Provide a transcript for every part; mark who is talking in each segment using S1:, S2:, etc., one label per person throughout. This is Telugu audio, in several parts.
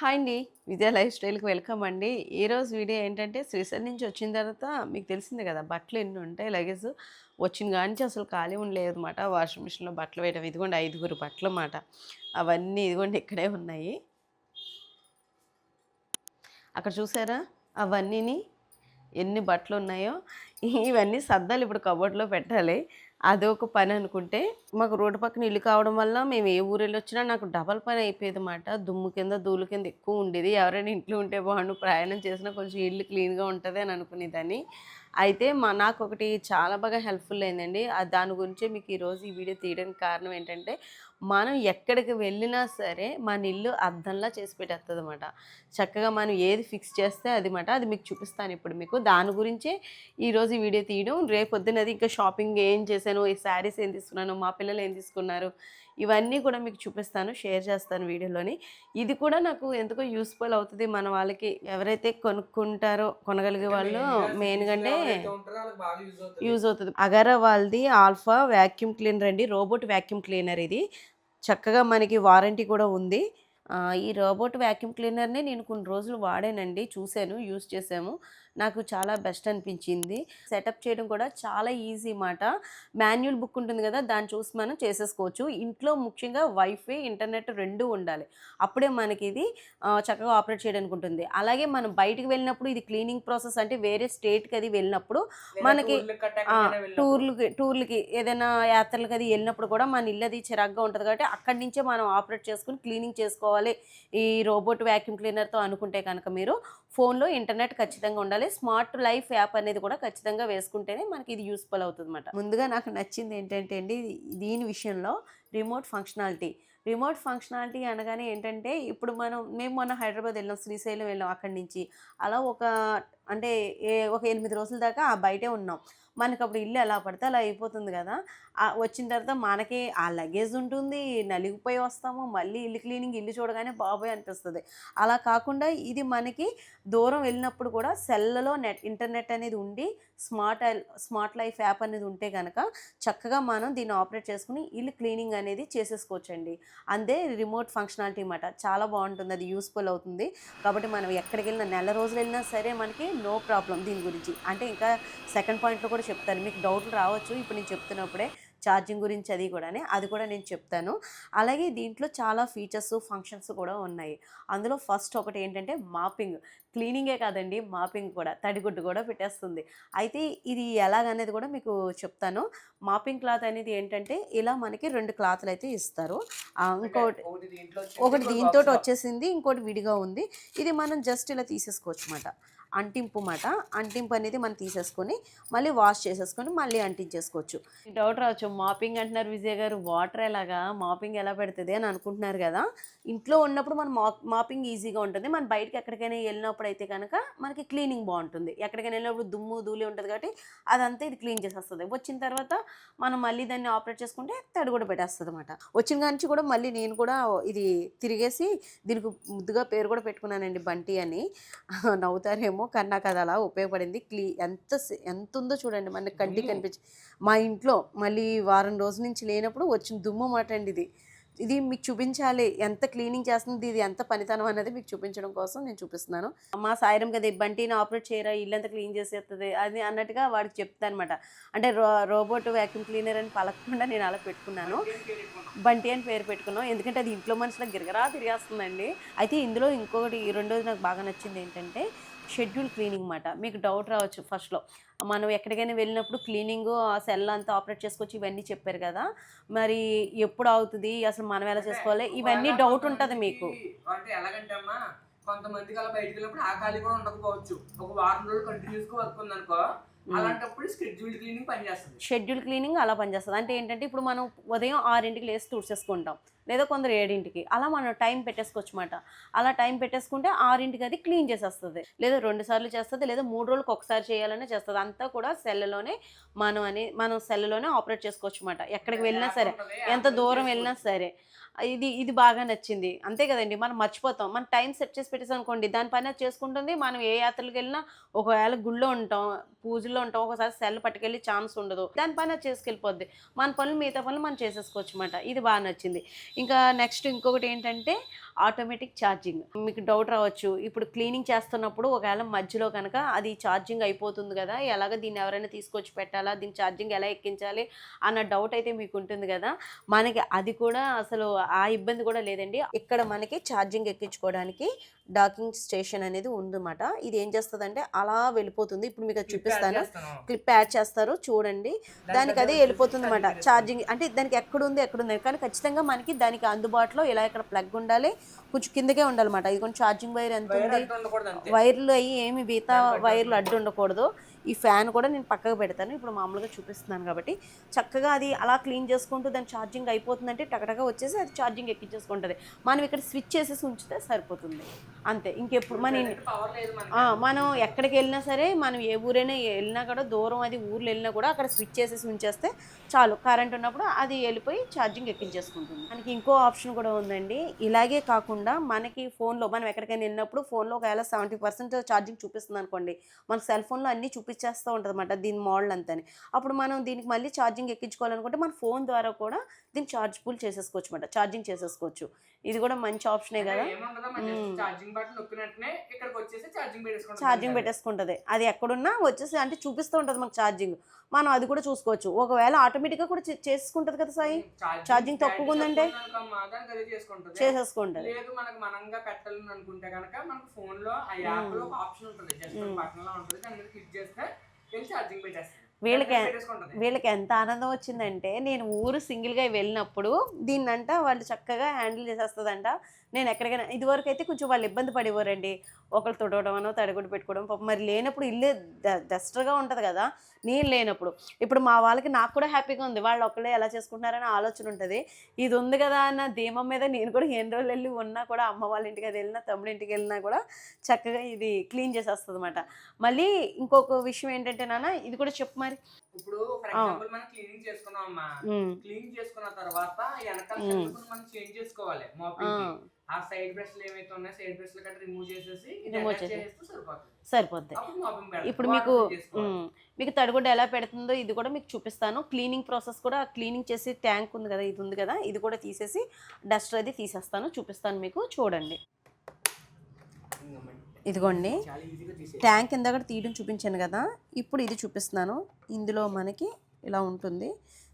S1: హాయ్ అండి. విజయ లైఫ్ స్టైల్కి వెల్కమ్ అండి. ఈరోజు వీడియో ఏంటంటే శ్రీశైలం నుంచి వచ్చిన తర్వాత మీకు తెలిసిందే కదా బట్టలు ఎన్ని ఉంటాయి లగేజ్ వచ్చిన కానీ అసలు ఖాళీ ఉండలేదు అనమాట వాషింగ్ మిషన్లో బట్టలు వేయడం ఇదిగోండి ఐదుగురు బట్టలు అన్నమాట. అవన్నీ ఇదిగోండి ఇక్కడే ఉన్నాయి. అక్కడ చూసారా? అవన్నీని ఎన్ని బట్టలు ఉన్నాయో ఇవన్నీ సర్దాలు ఇప్పుడు కబోర్డ్లో పెట్టాలి. అదొక ఒక పని అనుకుంటే మాకు రోడ్డు పక్కన ఇల్లు కావడం వల్ల మేము ఏ ఊరు వచ్చినా నాకు డబల్ పని అయిపోయేది అన్నమాట దుమ్ము కింద ధూళి కింద ఎక్కువ ఉండేది. ఎవరైనా ఇంట్లో ఉంటే బాగుండు ప్రయాణం చేసినా కొంచెం ఇల్లు క్లీన్గా ఉంటుంది అని అనుకునేదాన్ని. అయితే మా నాకు ఒకటి చాలా బాగా హెల్ప్ఫుల్ అయిందండి. దాని గురించి మీకు ఈరోజు ఈ వీడియో తీయడానికి కారణం ఏంటంటే మనం ఎక్కడికి వెళ్ళినా సరే మన ఇల్లు అద్దంలా చేసి పెట్టేస్తుంది అనమాట చక్కగా మనం ఏది ఫిక్స్ చేస్తే అది మాట అది మీకు చూపిస్తాను ఇప్పుడు మీకు. దాని గురించే ఈరోజు ఈ వీడియో తీయడం. రేపు పొద్దున్నది ఇంకా షాపింగ్ ఏం చేశాను? ఈ శారీస్ ఏం తీసుకున్నాను? మా పిల్లలు ఏం తీసుకున్నారు? ఇవన్నీ కూడా మీకు చూపిస్తాను షేర్ చేస్తాను వీడియోలోని. ఇది కూడా నాకు ఎందుకో యూస్ఫుల్ అవుతుంది. మన వాళ్ళకి ఎవరైతే కొనుక్కుంటారో కొనగలిగే వాళ్ళు మెయిన్గా అంటే యూజ్ అవుతుంది. అగరా వాళ్ళది ఆల్ఫా వ్యాక్యూమ్ క్లీనర్ అండి. రోబోట్ వ్యాక్యూమ్ క్లీనర్ ఇది. చక్కగా మనకి వారంటీ కూడా ఉంది. ఈ రోబోట్ వ్యాక్యూమ్ క్లీనర్ని నేను కొన్ని రోజులు వాడానండి. చూశాను యూస్ చేసాము నాకు చాలా బెస్ట్ అనిపించింది. సెటప్ చేయడం కూడా చాలా ఈజీ మాట. మాన్యువల్ బుక్ ఉంటుంది కదా దాన్ని చూసి మనం చేసేసుకోవచ్చు. ఇంట్లో ముఖ్యంగా వైఫై ఇంటర్నెట్ రెండు ఉండాలి. అప్పుడే మనకి ఇది చక్కగా ఆపరేట్ చేయడానికి ఉంటుంది. అలాగే మనం బయటికి వెళ్ళినప్పుడు ఇది క్లీనింగ్ ప్రాసెస్ అంటే వేరే స్టేట్కి అది వెళ్ళినప్పుడు మనకి టూర్లకి టూర్లకి ఏదైనా యాత్రలకి అది వెళ్ళినప్పుడు కూడా మన ఇల్లు అది చిరాగ్గా ఉంటుంది కాబట్టి అక్కడి నుంచే మనం ఆపరేట్ చేసుకుని క్లీనింగ్ చేసుకోవాలి. ఈ రోబోట్ వ్యాక్యూమ్ క్లీనర్తో అనుకుంటే కనుక మీరు ఫోన్లో ఇంటర్నెట్ ఖచ్చితంగా ఉండాలి. స్మార్ట్ లైఫ్ యాప్ అనేది కూడా ఖచ్చితంగా వేసుకుంటేనే మనకి ఇది యూస్ఫుల్ అవుతుంది అనమాట ముందుగా నాకు నచ్చింది ఏంటంటే అండి దీని విషయంలో రిమోట్ ఫంక్షనాలిటీ. రిమోట్ ఫంక్షనాలిటీ అనగానే ఏంటంటే ఇప్పుడు మనం మేము మొన్న హైదరాబాద్ వెళ్ళాం శ్రీశైలం వెళ్ళాం అక్కడి నుంచి. అలా ఒక అంటే ఏ ఒక ఎనిమిది రోజుల దాకా ఆ బయటే ఉన్నాం. మనకు అప్పుడు ఇల్లు ఎలా పడితే అలా అయిపోతుంది కదా. వచ్చిన తర్వాత మనకి ఆ లగేజ్ ఉంటుంది నలిగిపోయి వస్తాము మళ్ళీ ఇల్లు క్లీనింగ్ ఇల్లు చూడగానే బాబోయ్ అనిపిస్తుంది. అలా కాకుండా ఇది మనకి దూరం వెళ్ళినప్పుడు కూడా సెల్లలో నెట్ ఇంటర్నెట్ అనేది ఉండి స్మార్ట్ స్మార్ట్ లైఫ్ యాప్ అనేది ఉంటే కనుక చక్కగా మనం దీన్ని ఆపరేట్ చేసుకుని ఇల్లు క్లీనింగ్ అనేది చేసేసుకోవచ్చండి. అందే రిమోట్ ఫంక్షనాలిటీ అన్నమాట. చాలా బాగుంటుంది అది యూస్ఫుల్ అవుతుంది. కాబట్టి మనం ఎక్కడికి వెళ్ళినా నెల రోజులు వెళ్ళినా సరే మనకి నో ప్రాబ్లం దీని గురించి. అంటే ఇంకా సెకండ్ పాయింట్లో కూడా చెప్తాను. మీకు డౌట్లు రావచ్చు. ఇప్పుడు నేను చెప్తున్నప్పుడే ఛార్జింగ్ గురించి అది కూడా అది కూడా నేను చెప్తాను. అలాగే దీంట్లో చాలా ఫీచర్స్ ఫంక్షన్స్ కూడా ఉన్నాయి. అందులో ఫస్ట్ ఒకటి ఏంటంటే మాపింగ్. క్లీనింగే కాదండి మాపింగ్ కూడా తడిగుడ్డు కూడా పెట్టేస్తుంది. అయితే ఇది ఎలాగనేది కూడా మీకు చెప్తాను. మాపింగ్ క్లాత్ అనేది ఏంటంటే ఇలా మనకి రెండు క్లాత్లు అయితే ఇస్తారు ఇంకోటి ఒకటి దీంతో వచ్చేసింది ఇంకోటి విడిగా ఉంది. ఇది మనం జస్ట్ ఇలా తీసేసుకోవచ్చు అన్నమాట అంటింపు మాట. అంటింపు అనేది మనం తీసేసుకొని మళ్ళీ వాష్ చేసేసుకొని మళ్ళీ అంటించేసుకోవచ్చు. డౌట్ రావచ్చు. మాపింగ్ అంటున్నారు విజయ్ గారు వాటర్ ఎలాగా? మాపింగ్ ఎలా పెడుతుంది అని అనుకుంటున్నారు కదా. ఇంట్లో ఉన్నప్పుడు మనం మాపింగ్ ఈజీగా ఉంటుంది. మనం బయటకి ఎక్కడికైనా వెళ్ళినప్పుడు అయితే కనుక మనకి క్లీనింగ్ బాగుంటుంది. ఎక్కడికైనా వెళ్ళినప్పుడు దుమ్ము ధూళి ఉంటుంది కాబట్టి అదంతా ఇది క్లీన్ చేసేస్తుంది. వచ్చిన తర్వాత మనం మళ్ళీ దాన్ని ఆపరేట్ చేసుకుంటే తడి కూడా పెట్టేస్తుంది అనమాట వచ్చిన కాడి నుంచి కూడా మళ్ళీ నేను కూడా ఇది తిరిగేసి దీనికి ముద్దుగా పేరు కూడా పెట్టుకున్నానండి బంటి అని. నవ్వుతారేమో కానీ నాకు అది అలా ఉపయోగపడింది. క్లీ ఎంత ఎంత ఉందో చూడండి మన కంటికి కనిపించి మా ఇంట్లో మళ్ళీ వారం రోజుల నుంచి లేనప్పుడు వచ్చిన దుమ్ము మాట అండి ఇది. ఇది మీకు చూపించాలి. ఎంత క్లీనింగ్ చేస్తుంది ఇది ఎంత పనితనం అనేది మీకు చూపించడం కోసం నేను చూపిస్తున్నాను. మా సాయిరం కదా బంటిని ఆపరేట్ చేయరా ఇల్లంతా క్లీన్ చేసేస్తుంది అది అన్నట్టుగా వాడికి చెప్తాను అనమాట అంటే రో రోబోట్ వ్యాక్యూమ్ క్లీనర్ అని పలకకుండా నేను అలా పెట్టుకున్నాను. బంటి అని పేరు పెట్టుకున్నాం. ఎందుకంటే అది ఇంట్లో మనుషులకు గిరగరా తిరిగేస్తుందండి. అయితే ఇందులో ఇంకొకటి ఈ రెండోది నాకు బాగా నచ్చింది ఏంటంటే షెడ్యూల్ క్లీనింగ్ మాట. మీకు డౌట్ రావచ్చు ఫస్ట్లో. మనం ఎక్కడికైనా వెళ్ళినప్పుడు క్లీనింగ్ ఆ సెల్ అంతా ఆపరేట్ చేసుకోవచ్చు ఇవన్నీ చెప్పారు కదా. మరి ఎప్పుడు అవుతుంది? అసలు మనం ఎలా చేసుకోవాలి? ఇవన్నీ డౌట్ ఉంటుంది మీకు.
S2: అంటే ఎలాగంటే అమ్మా కొంతమందికి అలా బయటికి వెళ్ళినప్పుడు ఆ ఖాళీ కూడా ఉండకపోవచ్చు. ఒక వారం రోజులు కంటిన్యూస్గా వర్క్ ఉందనుకో అలాంటప్పుడు స్కెడ్యూల్ క్లీనింగ్ పనిచేస్తుంది
S1: షెడ్యూల్ క్లీనింగ్ అలా పనిచేస్తుంది అంటే ఏంటంటే ఇప్పుడు మనం ఉదయం ఆరింటికి లేసి తుడిచేసుకుంటాం లేదా కొందరు ఏడింటికి. అలా మనం టైం పెట్టేసుకోవచ్చు అనమాట అలా టైం పెట్టేసుకుంటే ఆరింటికి అది క్లీన్ చేసేస్తుంది. లేదా రెండు సార్లు చేస్తుంది లేదా మూడు రోజులకు ఒకసారి చేయాలనే చేస్తుంది. అంతా కూడా సెల్లోనే మనం అని మనం సెల్లోనే ఆపరేట్ చేసుకోవచ్చు అనమాట ఎక్కడికి వెళ్ళినా సరే ఎంత దూరం వెళ్ళినా సరే. ఇది ఇది బాగా నచ్చింది. అంతే కదండి మనం మర్చిపోతాం. మనం టైం సెట్ చేసి పెట్టేసాం అనుకోండి దానిపైన చేసుకుంటుంది. మనం ఏ యాత్రలకు వెళ్ళినా ఒకవేళ గుళ్ళో ఉంటాం పూజల్లో ఉంటాం ఒకసారి సెల్ పట్టుకెళ్ళి ఛాన్స్ ఉండదు. దానిపైన చేసుకెళ్ళిపోద్ది. మన పనులు మిగతా పనులు మనం చేసేసుకోవచ్చు అనమాట ఇది బాగా నచ్చింది. ఇంకా నెక్స్ట్ ఇంకొకటి ఏంటంటే ఆటోమేటిక్ ఛార్జింగ్. మీకు డౌట్ రావచ్చు. ఇప్పుడు క్లీనింగ్ చేస్తున్నప్పుడు ఒకవేళ మధ్యలో కనుక అది ఛార్జింగ్ అయిపోతుంది కదా ఎలాగ దీన్ని ఎవరైనా తీసుకొచ్చి పెట్టాలా దీని ఛార్జింగ్ ఎలా ఎక్కించాలి అన్న డౌట్ అయితే మీకు ఉంటుంది కదా. మనకి అది కూడా అసలు ఆ ఇబ్బంది కూడా లేదండి. ఇక్కడ మనకి ఛార్జింగ్ ఎక్కించుకోవడానికి డాకింగ్ స్టేషన్ అనేది ఉందన్నమాట. ఇది ఏం చేస్తుందంటే అలా వెళ్ళిపోతుంది. ఇప్పుడు మీకు అది చూపిస్తాను. క్లిప్ యాడ్ చేస్తారు. చూడండి. దానికి అదే వెళ్ళిపోతుంది అనమాట ఛార్జింగ్ అంటే దానికి ఎక్కడుంది ఎక్కడుంది కానీ ఖచ్చితంగా మనకి దానికి అందుబాటులో ఇలా ఇక్కడ ప్లగ్ ఉండాలి. కొంచెం కిందకే ఉండాలన్నమాట. ఇది కొంచెం ఛార్జింగ్ వైర్ ఎంత ఉంది? వైర్లు అయ్యి ఏమి బీతా వైర్లు అడ్డు ఉండకూడదు. ఈ ఫ్యాన్ కూడా నేను పక్కకు పెడతాను. ఇప్పుడు మామూలుగా చూపిస్తున్నాను కాబట్టి. చక్కగా అది అలా క్లీన్ చేసుకుంటూ దాని ఛార్జింగ్ అయిపోతుందంటే టకటగా వచ్చేసి అది ఛార్జింగ్ ఎక్కించేసుకుంటుంది. మనం ఇక్కడ స్విచ్ చేసేసి ఉంచితే సరిపోతుంది. అంతే. ఇంకెప్పుడు మన మనం ఎక్కడికి వెళ్ళినా సరే మనం ఏ ఊరైనా వెళ్ళినా కూడా దూరం అది ఊర్లో వెళ్ళినా కూడా అక్కడ స్విచ్ చేసేసి ఉంచేస్తే చాలు. కరెంట్ ఉన్నప్పుడు అది వెళ్ళిపోయి ఛార్జింగ్ ఎక్కించేసుకుంటుంది. మనకి ఇంకో ఆప్షన్ కూడా ఉందండి. ఇలాగే కాకుండా మనకి ఫోన్లో మనం ఎక్కడికైనా వెళ్ళినప్పుడు ఫోన్లో ఒకవేళ సెవెంటీ పర్సెంట్ ఛార్జింగ్ చూపిస్తుంది అనుకోండి. మన సెల్ ఫోన్లో అన్నీ చూపించేస్తూ ఉంటుంది అనమాట దీని మోడల్ అంతని. అప్పుడు మనం దీనికి మళ్ళీ ఛార్జింగ్ ఎక్కించుకోవాలనుకుంటే మన ఫోన్ ద్వారా కూడా దీన్ని ఛార్జ్ ఫుల్ చేసేసుకోవచ్చు అనమాట ఛార్జింగ్ చేసేసుకోవచ్చు. ఇది కూడా మంచి ఆప్షనే కదా.
S2: ఛార్జింగ్
S1: పెట్టేసుకుంటుంది. అది ఎక్కడున్నా వచ్చేసి అంటే చూపిస్తూ ఉంటుంది మనకు ఛార్జింగ్. మనం అది కూడా చూసుకోవచ్చు. ఒకవేళ ఆటోమేటిక్గా కూడా చేసుకుంటుంది కదా సాయి? ఛార్జింగ్ తక్కువగా ఉందంటే? చేసేసుకుంటుంది.
S2: లేదు మనకు మనంగా పెట్టాలని అనుకుంటే కనుక మనకు ఫోన్లో ఆ యాప్లో ఒక ఆప్షన్ ఉంటుంది. జస్ట్ బటన్ లా ఉంటుంది. దాని మీద క్లిక్ చేస్తే వెళ్ళి ఛార్జింగ్ పెట్టేస్తుంది
S1: వీళ్ళకి. వీళ్ళకి ఎంత ఆనందం వచ్చిందంటే నేను ఊరు సింగిల్గా వెళ్ళినప్పుడు దీన్నంట వాళ్ళు చక్కగా హ్యాండిల్ చేసేస్తుందంట. నేను ఎక్కడికైనా ఇదివరకు అయితే కొంచెం వాళ్ళు ఇబ్బంది పడేవారండి. ఒకళ్ళు తుడవడం అనో తడిగుడ్డు పెట్టుకోవడం మరి లేనప్పుడు ఇల్లు డస్టర్గా ఉంటుంది కదా నేను లేనప్పుడు. ఇప్పుడు మా వాళ్ళకి నాకు కూడా హ్యాపీగా ఉంది. వాళ్ళు ఒకళ్ళే ఎలా చేసుకుంటున్నారని ఆలోచన ఉంటుంది. ఇది ఉంది కదా అన్న ధీమం మీద నేను కూడా ఎన్ని రోజులు వెళ్ళి ఉన్నా కూడా అమ్మ వాళ్ళ ఇంటికి అది వెళ్ళినా తమ్ముడి ఇంటికి వెళ్ళినా కూడా చక్కగా ఇది క్లీన్ చేసేస్తుంది అనమాట మళ్ళీ ఇంకొక విషయం ఏంటంటే నాన్న ఇది కూడా చెప్పు మరి?
S2: ఇప్పుడు ఫర్ ఎగ్జాంపుల్ మనం క్లీనింగ్ చేసుకున్నాం అమ్మా
S1: ఉమ్.
S2: క్లీన్ చేసుకున్న తర్వాత వెనకాల మనం చేంజ్ చేసుకోవాలి
S1: ఆ,
S2: మాపింగ్ ఆ సైడ్ బ్రష్లు ఏవైతే ఉన్నాయో సైడ్ బ్రష్లు కట్ట రిమూవ్ చేసేసి
S1: Remove
S2: attach
S1: చేసేసి.
S2: చేస్తే సరిపోతుంది.
S1: సరిపోద్ది. ఇప్పుడు మీకు మీకు తడిగుడ్డ ఎలా పెడుతుందో ఇది కూడా మీకు చూపిస్తాను. క్లీనింగ్ ప్రాసెస్ కూడా క్లీనింగ్ చేసి ట్యాంక్ ఉంది కదా ఇది ఉంది కదా ఇది కూడా తీసేసి డస్టర్ అది తీసేస్తాను చూపిస్తాను మీకు. చూడండి. ఇదిగోండి. ట్యాంక్ ఇందాక తీయడం చూపించాను కదా. ఇప్పుడు ఇది చూపిస్తున్నాను. ఇందులో మనకి ఇలా ఉంటుంది.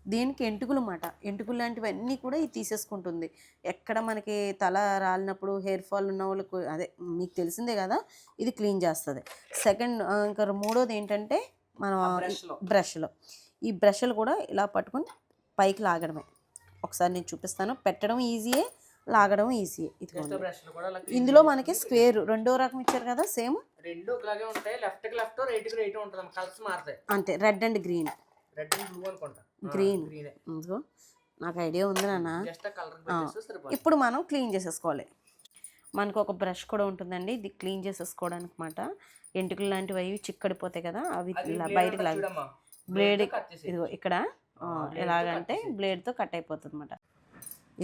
S1: దీనికి ఎంటుకులు మాట ఎంటుకులు లాంటివన్నీ కూడా ఇది తీసేసుకుంటుంది. ఎక్కడ మనకి తల రాలినప్పుడు హెయిర్ ఫాల్ ఉన్న వాళ్ళకు అదే మీకు తెలిసిందే కదా ఇది క్లీన్ చేస్తుంది. సెకండ్ ఇంకా మూడోది ఏంటంటే మనం. బ్రష్లో. ఈ బ్రష్లు కూడా ఇలా పట్టుకొని పైకి లాగడమే. ఒకసారి నేను చూపిస్తాను. పెట్టడం ఈజీయే లాగడం
S2: జస్ట్
S1: ఇది ఇందులో మనకి స్క్వేర్ రెండో రకం ఇచ్చారు కదా సేమ్?
S2: రెండు ఒకలాగే ఉంటాయి. లెఫ్ట్కి లెఫ్ట్ రైట్కి రైట్ ఉంటుంది కలర్స్ మారుతాయి.
S1: అంతే red and green
S2: red and blue అనుకుంటా. గ్రీన్
S1: ఇదిగో నాకు ఐడియా ఉంది నాన్న. ఇప్పుడు మనం క్లీన్ చేసేసుకోవాలి. మనకు ఒక బ్రష్ కూడా ఉంటుందండి. ఇది క్లీన్ చేసేసుకోవడానికి మాట ఎంటుకలు లాంటివి అవి చిక్కడిపోతాయి కదా అవి బయటకు లాగా. బ్లేడ్. ఇదిగో ఇక్కడ
S2: తో
S1: ఎలాగంటే. బ్లేడ్తో కట్ అయిపోతుంది అనమాట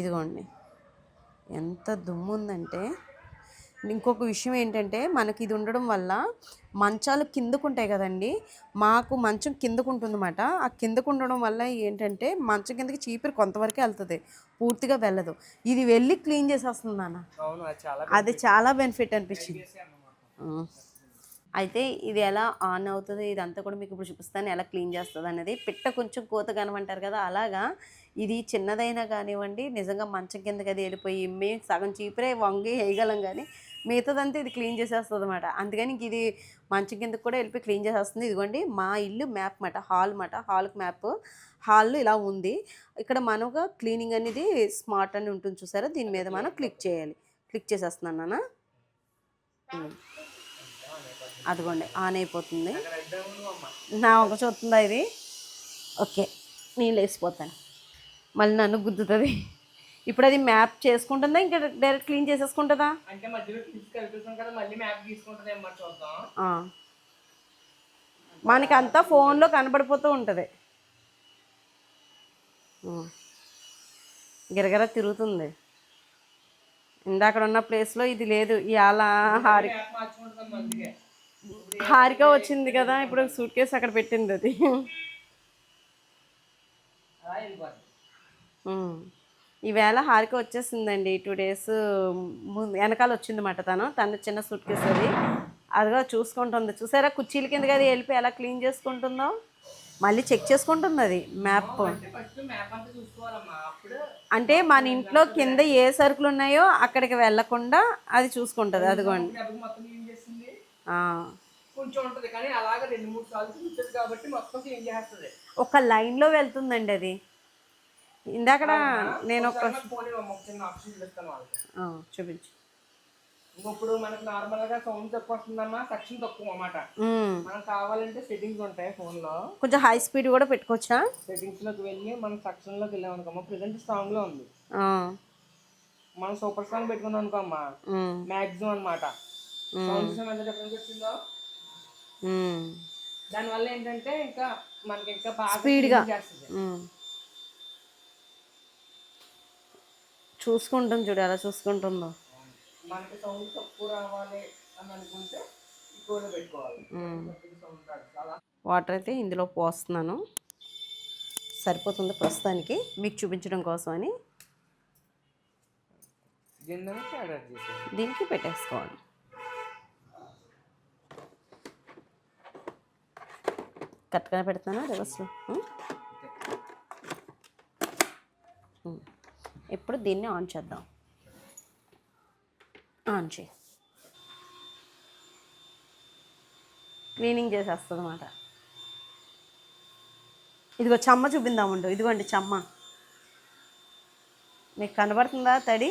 S1: ఇదిగోండి. ఎంత దుమ్ము ఉందంటే ఇంకొక విషయం ఏంటంటే మనకి ఇది ఉండడం వల్ల మంచాలు కిందకు ఉంటాయి కదండి. మాకు మంచం కిందకు ఉంటుందన్నమాట ఆ కిందకు ఉండడం వల్ల ఏంటంటే మంచం కిందకి చీపురు కొంతవరకే వెళ్తుంది. పూర్తిగా వెళ్ళదు. ఇది వెళ్ళి క్లీన్ చేసేస్తుంది నాన్న.
S2: అది చాలా
S1: బెనిఫిట్ అనిపించింది. అయితే ఇది ఎలా ఆన్ అవుతుంది ఇదంతా కూడా మీకు ఇప్పుడు చూపిస్తాను. ఎలా క్లీన్ చేస్తుంది అనేది పిట్ట కొంచెం కోత కనమంటారు కదా అలాగా ఇది చిన్నదైనా కానివ్వండి నిజంగా మంచం కిందకి అది వెళ్ళిపోయి మేము సగం చీపురే వంగి వేయగలం కానీ మిగతాదంతా ఇది క్లీన్ చేసేస్తుంది అనమాట అందుకని ఇది మంచం కిందకి కూడా వెళ్ళిపోయి క్లీన్ చేసేస్తుంది. ఇదిగోండి మా ఇల్లు మ్యాప్ మాట హాల్ మాట హాల్కి మ్యాప్. హాల్ ఇలా ఉంది. ఇక్కడ మనగా క్లీనింగ్ అనేది స్మార్ట్ అని ఉంటుంది చూసారా? దీని మీద మనం క్లిక్ చేయాలి. క్లిక్ చేసేస్తున్నాను? నాన్న. అదిగోండి ఆన్ అయిపోతుంది. నా ఒక చూస్తుందా ఇది? ఓకే నేను లేచిపోతాను మళ్ళీ నన్ను గుద్దుతుంది. ఇప్పుడు అది మ్యాప్ చేసుకుంటుందా ఇంకా డైరెక్ట్ క్లీన్ చేసేసుకుంటుందా?
S2: అంటే మధ్యలో తీసుకెళ్తున్నాం కదా మళ్ళీ మ్యాప్ తీసుకుంటుంది ఏమో చూద్దాం.
S1: ఆ. మనకి అంతా ఫోన్లో కనబడిపోతూ ఉంటుంది. గిరగిర తిరుగుతుంది. ఇందాక ఉన్న ప్లేస్లో ఇది లేదు. ఇవాళ హారి హారిక వచ్చింది కదా ఇప్పుడు సూట్ కేసు అక్కడ పెట్టింది అది. ఈవేళ హారిక వచ్చేసిందండి టూ డేస్ ముందు వెనకాల వచ్చిందన్నమాట తను తన చిన్న సూట్ కేసు అది. అదిగా చూసుకుంటుంది. చూసారా కుర్చీల కింద అది వెళ్ళిపోయి ఎలా క్లీన్ చేసుకుంటుందో మళ్ళీ చెక్ చేసుకుంటుంది అది మ్యాప్.
S2: అంటే
S1: అంటే మన ఇంట్లో కింద ఏ సరుకులు ఉన్నాయో అక్కడికి వెళ్ళకుండా అది చూసుకుంటుంది అదిగోండి
S2: దెబ్బకి మొత్తం క్లీన్ చేసింది
S1: ఆ.
S2: కొంచెం ఉంటది కానీ అలాగే రెండు మూడు సార్లు చూస్తుంది కాబట్టి మొత్తం క్లీన్ చేస్తుంది.
S1: ఒక లైన్లో వెళ్తుందండి అది. ఇందాక నేను ఒక
S2: చిన్న ఆప్షన్ చూపిస్తాను వాళ్ళకి.
S1: చూపించు.
S2: ఇంకొప్పుడు మనకు నార్మల్గా సౌండ్ తక్కువ వస్తుందమ్మా సెక్షన్ తక్కువ అన్నమాట.
S1: ఉమ్.
S2: మనం కావాలంటే సెట్టింగ్స్ ఉంటాయి ఫోన్లో.
S1: కొంచెం హై స్పీడ్ కూడా పెట్టుకోవచ్చా?
S2: సెట్టింగ్స్లోకి వెళ్ళి మనం సెక్షన్లోకి వెళ్ళాం అనుకోమ్మా ప్రెసెంట్ సాంగ్లో ఉంది. మనం సూపర్ సాంగ్ పెట్టుకున్నాం అనుకోమ్మా. మాక్సిమం అన్నమాట. దానివల్ల ఏంటంటే ఇంకా మనకి ఇంకా బాగా.
S1: చూసుకుంటాం చూడు ఎలా చూసుకుంటుందో.
S2: మనకి సౌండ్ తక్కువ రావాలి అని అనుకుంటే పెట్టుకోవాలి.
S1: వాటర్ అయితే ఇందులో పోస్తున్నాను. సరిపోతుంది ప్రస్తుతానికి. మీకు చూపించడం కోసం అని. దీనికి పెట్టేసుకోవాలి కరెక్ట్గానే పెడతానా రివర్స్లో ఇప్పుడు దీన్ని ఆన్ చేద్దాం. ఆన్ చేయి. క్లీనింగ్ చేసేస్తుంది అన్నమాట ఇదిగో చెమ్మ చూపిందామండు ఇదిగోండి చెమ్మ. మీకు కనబడుతుందా తడి?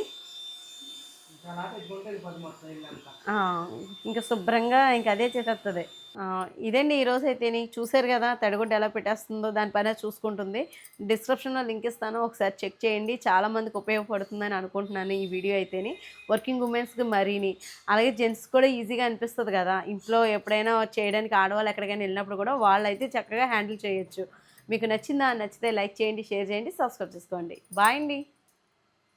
S1: ఇంకా శుభ్రంగా ఇంకా అదే చేసేస్తుంది ఇదండి ఈరోజు అయితే చూసారు కదా తడిగుడ్డ ఎలా పెట్టేస్తుందో దానిపైన చూసుకుంటుంది. డిస్క్రిప్షన్లో లింక్ ఇస్తాను ఒకసారి చెక్ చేయండి. చాలామందికి ఉపయోగపడుతుందని అనుకుంటున్నాను ఈ వీడియో అయితేని. వర్కింగ్ ఉమెన్స్కి మరీని. అలాగే జెంట్స్ కూడా ఈజీగా అనిపిస్తుంది కదా ఇంట్లో ఎప్పుడైనా చేయడానికి ఆడవాళ్ళు ఎక్కడికైనా వెళ్ళినప్పుడు కూడా వాళ్ళు అయితే చక్కగా హ్యాండిల్ చేయొచ్చు. మీకు నచ్చిందా? నచ్చితే లైక్ చేయండి షేర్ చేయండి సబ్స్క్రైబ్ చేసుకోండి. బాయ్ అండి.